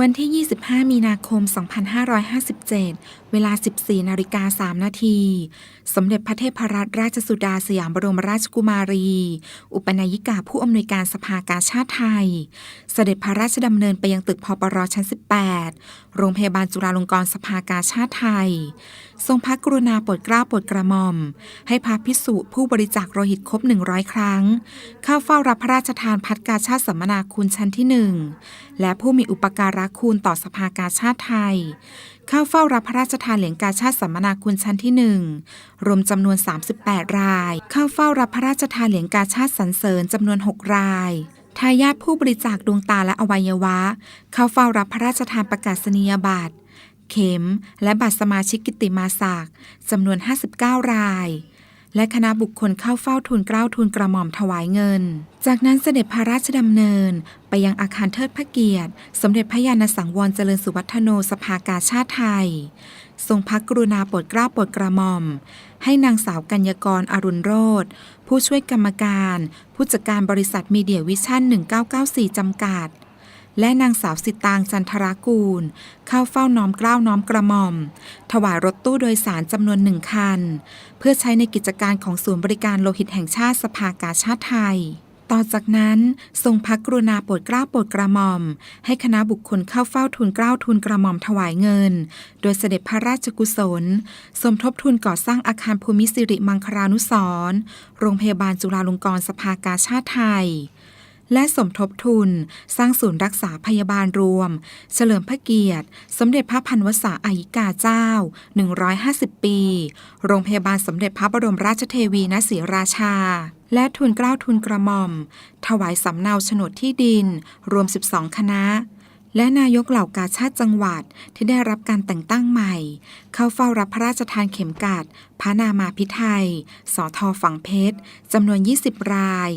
วันที่ 25 มีนาคม 2557 เวลา 14 นาฬิกา 3 นาที สมเด็จพระเทพรัตนราชสุดาสยามบรมราชกุมารี อุปนายิกาผู้อำนวยการสภากาชาติไทย เสด็จพระราชดำเนินไปยังตึกพปรชั้น 18 โรงพยาบาลจุฬาลงกรณ์สภากาชาติไทย ทรงพระกรุณาโปรดเกล้าโปรดกระหม่อม ให้พระพิสุผู้บริจาคโลหิตครบ 100 ครั้ง เข้าเฝ้ารับพระราชทานพัดกาชาติสัมมนาคุณชั้นที่หนึ่งและผู้มีอุปการะคุณต่อสภากาชาติไทย เข้าเฝ้ารับพระราชทานเหรียญกาชาติสัมมนาคุณชั้นที่หนึ่งรวมจำนวน 38 ราย เข้าเฝ้ารับพระราชทานเหรียญกาชาติสรรเสริญจำนวน 6 รายทายาทผู้บริจาคดวงตาและอวัยวะ เข้าเฝ้ารับพระราชทานประกาศนียบัตร เข็ม และบัตรสมาชิกกิตติมาศักดิ์จำนวน 59 ราย และคณะบุคคลเข้าเฝ้าทูลเกล้าทูลกระหม่อมถวายเงิน จากนั้นเสด็จพระราชดำเนิน ไปยังอาคารเทิดพระเกียรติ สมเด็จพระยาณสังวรเจริญสุวัฒโนสภากาชาติไทย ทรงพักกรุณาโปรดเกล้าโปรดกระหม่อม ให้นางสาวกัญญกรอรุณโรธผู้ช่วยกรรมการ ผู้จัดการบริษัทมีเดียวิชั่น 1994 จำกัด และนางสาวสิตางจันทรากูล เข้าเฝ้าน้อมเกล้าน้อมกระหม่อม ถวายรถตู้โดยสารจำนวนหนึ่งคัน เพื่อใช้ในกิจการของศูนย์บริการโลหิตแห่งชาติสภากาชาติไทย ต่อจากนั้นทรงพักกรุณาโปรดเกล้าโปรดกระหม่อม ให้คณะบุคคลเข้าเฝ้าทูลเกล้าทูลกระหม่อมถวายเงิน โดยเสด็จพระราชกุศล สมทบทุนก่อสร้างอาคารภูมิสิริมังคลานุสร์โรงพยาบาลจุฬาลงกรณ์สภากาชาติไทย และสมทบทุน สร้างศูนย์รักษาพยาบาลรวม เฉลิมพระเกียรติ สมเด็จพระพันวษาอายิกาเจ้า 150 ปี โรงพยาบาลสมเด็จพระบรมราชเทวีณศรีราชา และทุนเกล้าทุนกระหม่อม ถวายสำเนาโฉนดที่ดิน รวม 12 คณะและนายกเหล่ากาชาติจังหวัดที่ได้รับการแต่งตั้งใหม่ เข้าเฝ้ารับพระราชทานเข็มกัด พระนามาพิไทย สอทอฝังเพชรจำนวน 20 ราย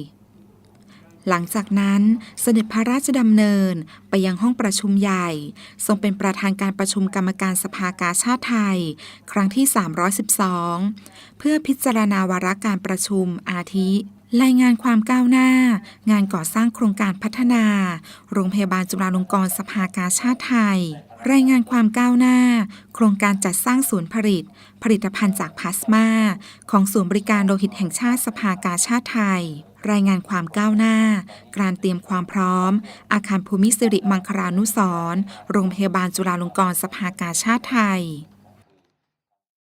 หลังจากนั้นเสด็จพระราชดำเนินไปยังห้องประชุมใหญ่ ทรงเป็นประธานการประชุมกรรมการสภากาชาติไทย ครั้งที่ 312 เพื่อพิจารณาวาระการประชุมอาทิ รายงานความก้าวหน้า งานก่อสร้างโครงการพัฒนา โรงพยาบาลจุฬาลงกรณ์สภากาชาติไทย รายงานความก้าวหน้า โครงการจัดสร้างศูนย์ผลิต ผลิตภัณฑ์จากพลาสมา ของศูนย์บริการโลหิตแห่งชาติสภากาชาติไทย รายงานความก้าวหน้า การเตรียมความพร้อม อาคารภูมิสิริมังคลานุสรณ์โรงพยาบาลจุฬาลงกรณ์สภากาชาติไทย